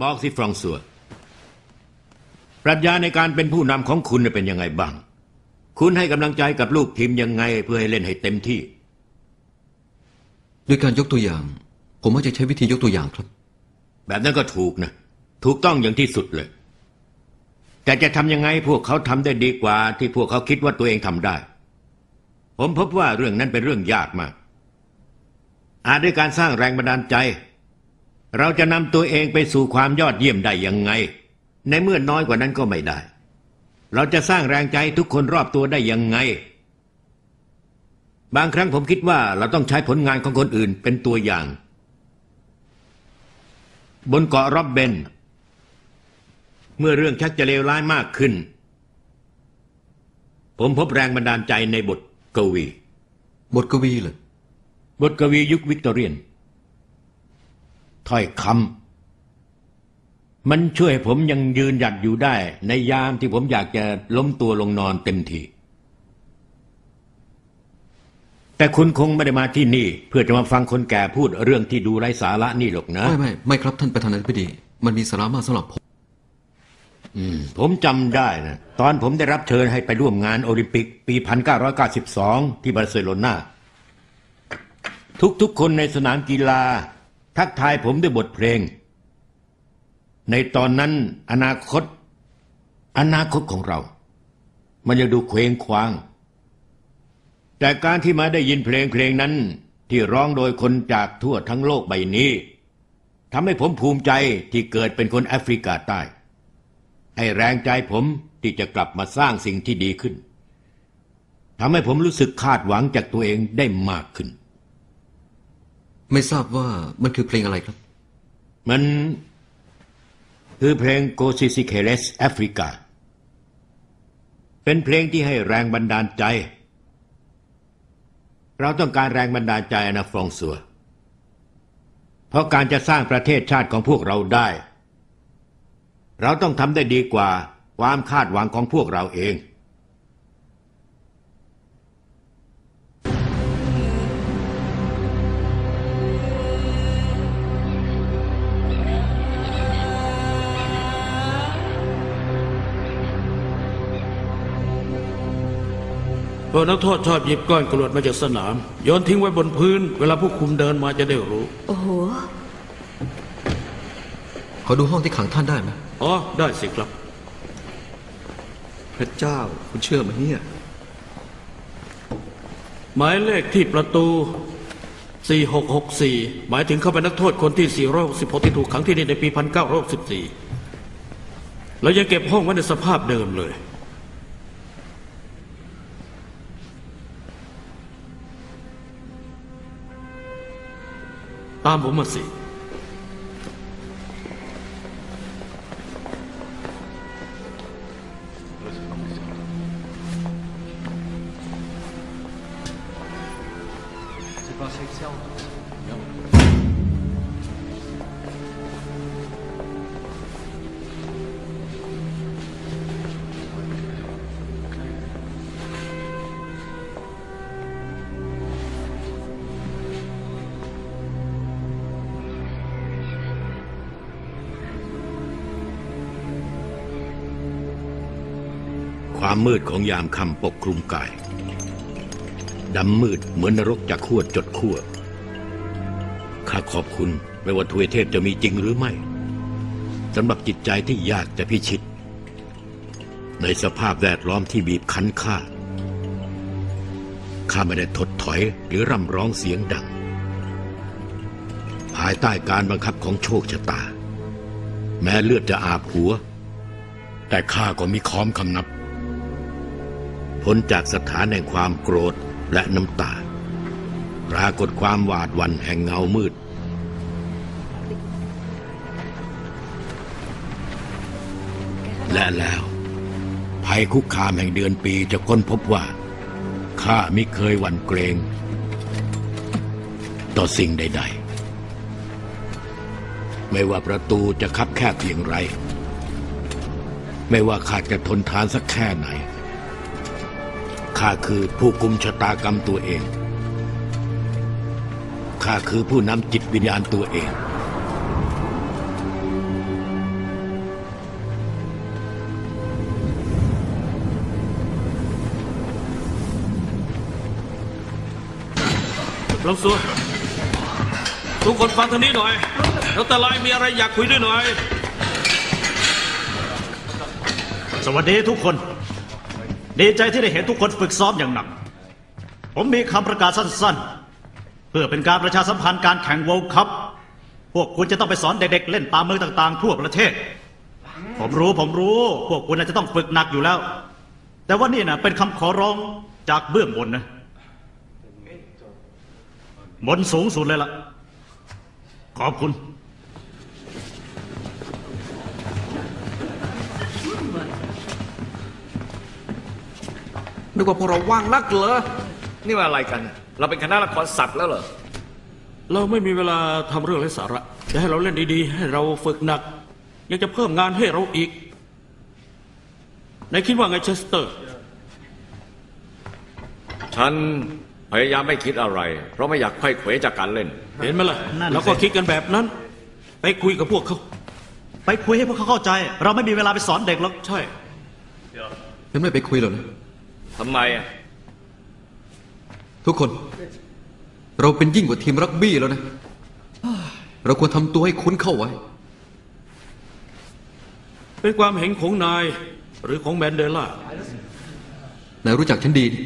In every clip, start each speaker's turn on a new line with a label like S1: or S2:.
S1: บอกสิฟรองซัวปรัชญาในการเป็นผู้นำของคุณเป็นยังไงบ้าง คุณให้กำลังใจกับลูกทีมยังไงเพื่อให้เล่นให้เต็มที่
S2: ด้วยการยกตัวอย่าง ผมว่าจะใช้วิธียกตัวอย่างครับ
S1: แบบนั้นก็ถูกนะ ถูกต้องอย่างที่สุดเลย แต่จะทำยังไงพวกเขาทำได้ดีกว่า ที่พวกเขาคิดว่าตัวเองทำได้ ผมพบว่าเรื่องนั้นเป็นเรื่องยากมากอาจด้วยการสร้างแรงบันดาลใจ เราจะนำตัวเองไปสู่ความยอดเยี่ยมได้ยังไง ในเมื่อน้อยกว่านั้นก็ไม่ได้ เราจะสร้างแรงใจให้ทุกคนรอบตัวได้ยังไง บางครั้งผมคิดว่าเราต้องใช้ผลงานของคนอื่นเป็นตัวอย่าง บนเกาะร็อบเบน เมื่อเรื่องชักจะเลวร้ายมากขึ้น ผมพบแรงบันดาลใจในบทกวี
S2: บทกวีเลย
S1: บทกวียุควิกตอเรียน ถ้อยคำมันช่วยให้ผมยังยืนหยัดอยู่ได้ ในยามที่ผมอยากจะล้มตัวลงนอนเต็มทีแต่คุณคงไม่ได้มาที่นี่ เพื่อจะมาฟังคนแก่พูดเรื่องที่ดูไร้สาระนี่หรอกนะ
S2: ไม่ไม่ไม่ครับท่านประธานาธิบดี มันมีสาระมากสำหรับผม
S1: ผมจำได้นะ ตอนผมได้รับเชิญให้ไปร่วมงานโอลิมปิก ปี 1992 ที่บาร์เซโลนาทุกๆคนในสนามกีฬา ทักทายผมด้วยบทเพลง ในตอนนั้นอนาคต อนาคตของเรา มันยังดูเคว้งคว้าง แต่การที่มาได้ยินเพลงเพลงนั้นที่ร้องโดยคนจากทั่วทั้งโลกใบนี้ทำให้ผมภูมิใจที่เกิดเป็นคนแอฟริกาใต้ให้แรงใจผมที่จะกลับมาสร้างสิ่งที่ดีขึ้นทำให้ผมรู้สึกคาดหวังจากตัวเองได้มากขึ้น
S2: ไม่ทราบว่ามันคือเพลงอะไรครับ
S1: มันคือเพลง Go s i s i k e l e s Africa เป็นเพลงที่ให้แรงบันดาลใจ เราต้องการแรงบันดาลใจนะฟรองซัว เพราะการจะสร้างประเทศชาติของพวกเราได้ เราต้องทำได้ดีกว่าความคาดหวังของพวกเราเอง
S3: พวกนักโทษชอบหยิบก้อนกรวดมาจากสนามโยนทิ้งไว้บนพื้น เวลาผู้คุมเดินมาจะได้รู้
S4: โอ้โห
S2: ขอดูห้องที่ขังท่านได้ไหม
S3: อ๋อ ได้สิครับ
S5: พระเจ้าคุณเชื่อไหมเนี่ย
S3: หมายเลขที่ประตู 4664 หมายถึงเขาเป็นนักโทษคนที่ 466 ที่ถูกขังที่นี่ในปี 1964 แล้วยังเก็บห้องไว้ในสภาพเดิมเลย ตามผ
S1: ความมืดของยามค่ำปกคลุมกายดำมืดเหมือนนรกจากขั้วจดขั้วข้าขอบคุณไม่ว่าทวยเทพจะมีจริงหรือไม่สำหรับจิตใจที่ยากจะพิชิต ในสภาพแวดล้อมที่บีบคั้นข้าข้าไม่ได้ถดถอยหรือร่ำร้องเสียงดัง ภายใต้การบังคับของโชคชะตา แม้เลือดจะอาบหัว แต่ข้าก็มีค้อมคำนับ พ้นจากสถานแห่งความโกรธและน้ำตา ปรากฏความหวาดวันแห่งเงามืด และแล้ว ภัยคุกคามแห่งเดือนปีจะค้นพบว่า ข้ามิเคยหวั่นเกรง ต่อสิ่งใด ๆ ไม่ว่าประตูจะคับแคบเพียงไร ไม่ว่าข้าจะทนทานสักแค่ไหน ข้าคือผู้กุมชะตากรรมตัวเอง ข้าคือผู้นำจิตวิญญาณตัวเอง
S3: เราสัวทุกคนฟังทางนี้หน่อย แล้วแต่ลามีอะไรอยากคุยด้วยหน่อย
S4: สวัสดีทุกคน ดีใจที่ได้เห็นทุกคนฝึกซ้อมอย่างหนัก ผมมีคำประกาศสั้นๆ เพื่อเป็นการประชาสัมพันธ์การแข่ง World Cup พวกคุณจะต้องไปสอนเด็กๆ เล่นตามเมืองต่างๆ ทั่วประเทศ ผมรู้ผมรู้ พวกคุณอาจจะต้องฝึกหนักอยู่แล้ว แต่ว่านี่นะเป็นคำขอร้องจากเบื้องบนนะบนสูงสุดเลยล่ะ ขอบคุณ
S5: นึกว่าพวกเราว่างนักเหรอ นี่ว่าอะไรกัน เราเป็นคณะละครสัตว์แล้วเหรอ
S3: เราไม่มีเวลาทำเรื่องไร้สาระจะให้เราเล่นดีๆ ให้เราฝึกหนัก ยังจะเพิ่มงานให้เราอีกนายคิดว่าไงเชสเตอร์
S6: ฉันพยายามไม่คิดอะไร เพราะไม่อยากไขว้เขวจากการเล่น
S3: เห็นไหมล่ะ
S4: นั่นสิ
S3: เราก็คิดกันแบบนั้น ไปคุยกับพวกเขา
S4: ไปคุยให้พวกเขาเข้าใจ เราไม่มีเวลาไปสอนเด็กหรอก
S3: ใช่
S2: ฉันไม่ไปคุยหรอกนะ
S6: ทำไมอะ
S2: ทุกคน เราเป็นยิ่งกว่าทีมรักบี้แล้วนะ เราควรทำตัวให้คุ้นเข้าไว้
S3: เป็นความเห็นของนายหรือของแมนเดลา
S2: นายรู้จักฉันดีนี่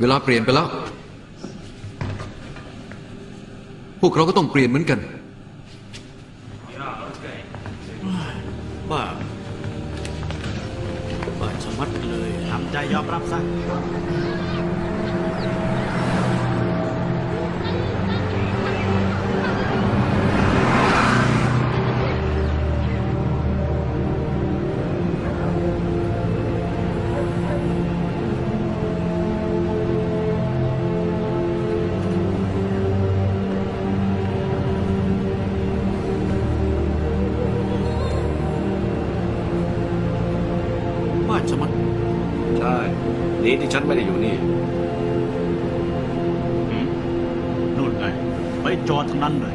S2: เวลาเปลี่ยนไปแล้ว พวกเราก็ต้องเปลี่ยนเหมือนกันำ
S4: ใจยอม
S3: ดี
S6: ที่ฉันไม่ได้อยู่นี่
S4: นู่นไงไปจอดทั้งนั้นเลย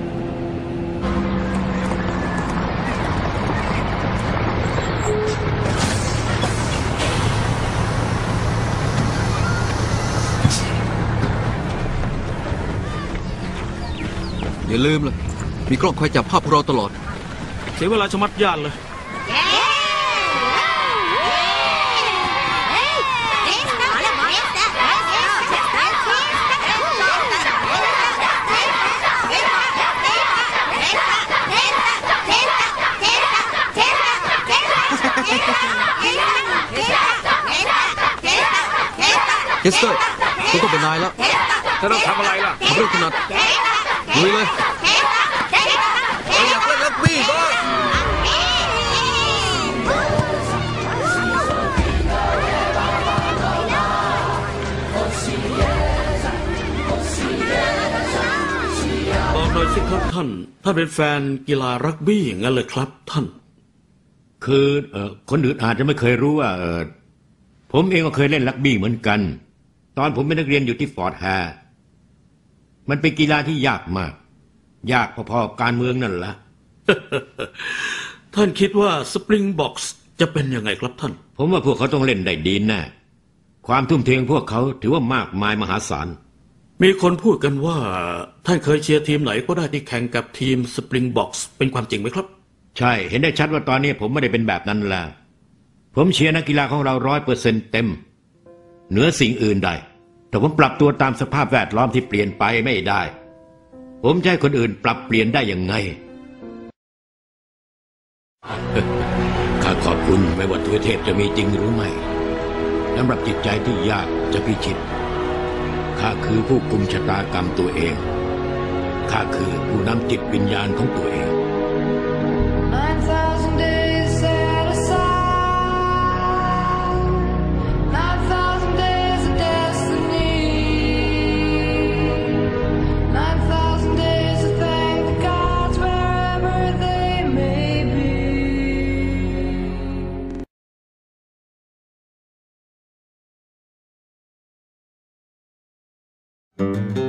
S2: อย่าลืมล่ะมีกล้องคอยจับภาพพวกเราตลอด
S3: เสียเวลาชะมัดย่านเลย
S2: เจสเตอร์คุณต้องเป็นนายแล้ว
S5: จะต้องทำอะไรล่ะ
S2: ทำเรื่องถนัดลุยเลย
S5: เราอยากเล่นรักบี้บ้าง
S3: บอกหน่อยสิครับท่าน ท่านเป็นแฟนกีฬารักบี้อย่างนั้นเลยครับท่าน
S1: คือเออคนอื่นอาจจะไม่เคยรู้ว่าเออผมเองก็เคยเล่นรักบี้เหมือนกัน ตอนผมเป็นนักเรียนอยู่ที่ฟอร์ดแฮร์มันเป็นกีฬาที่ยากมาก ยากพอๆกับการเมืองนั่นแหละ
S3: ท่านคิดว่าสปริงบ็อกซ์จะเป็นยังไงครับท่าน
S1: ผมว่าพวกเขาต้องเล่นได้ดีแน่ความทุ่มเทของพวกเขาถือว่ามากมายมหาศาล
S3: มีคนพูดกันว่า ท่านเคยเชียร์ทีมไหนก็ได้ที่แข่งกับทีมสปริงบ็อกซ์เป็นความจริงไหมครับ
S1: ใช่ เห็นได้ชัดว่าตอนนี้ผมไม่ได้เป็นแบบนั้นแล้ว ผมเชียร์นักกีฬาของเราร้อยเปอร์เซ็นเต็ม เหนือสิ่งอื่นใด แต่ผมปรับตัวตามสภาพแวดล้อมที่เปลี่ยนไปไม่ได้ ผมจะให้คนอื่นปรับเปลี่ยนได้ยังไง ข้าขอบคุณไม่ว่าตัวเทพจะมีจริงหรือไม่สำหรับจิตใจที่ยากจะพิชิต ข้าคือผู้กุมชะตากรรมตัวเอง ข้าคือผู้นำจิตวิญญาณของตัวเอง Mm-hmm.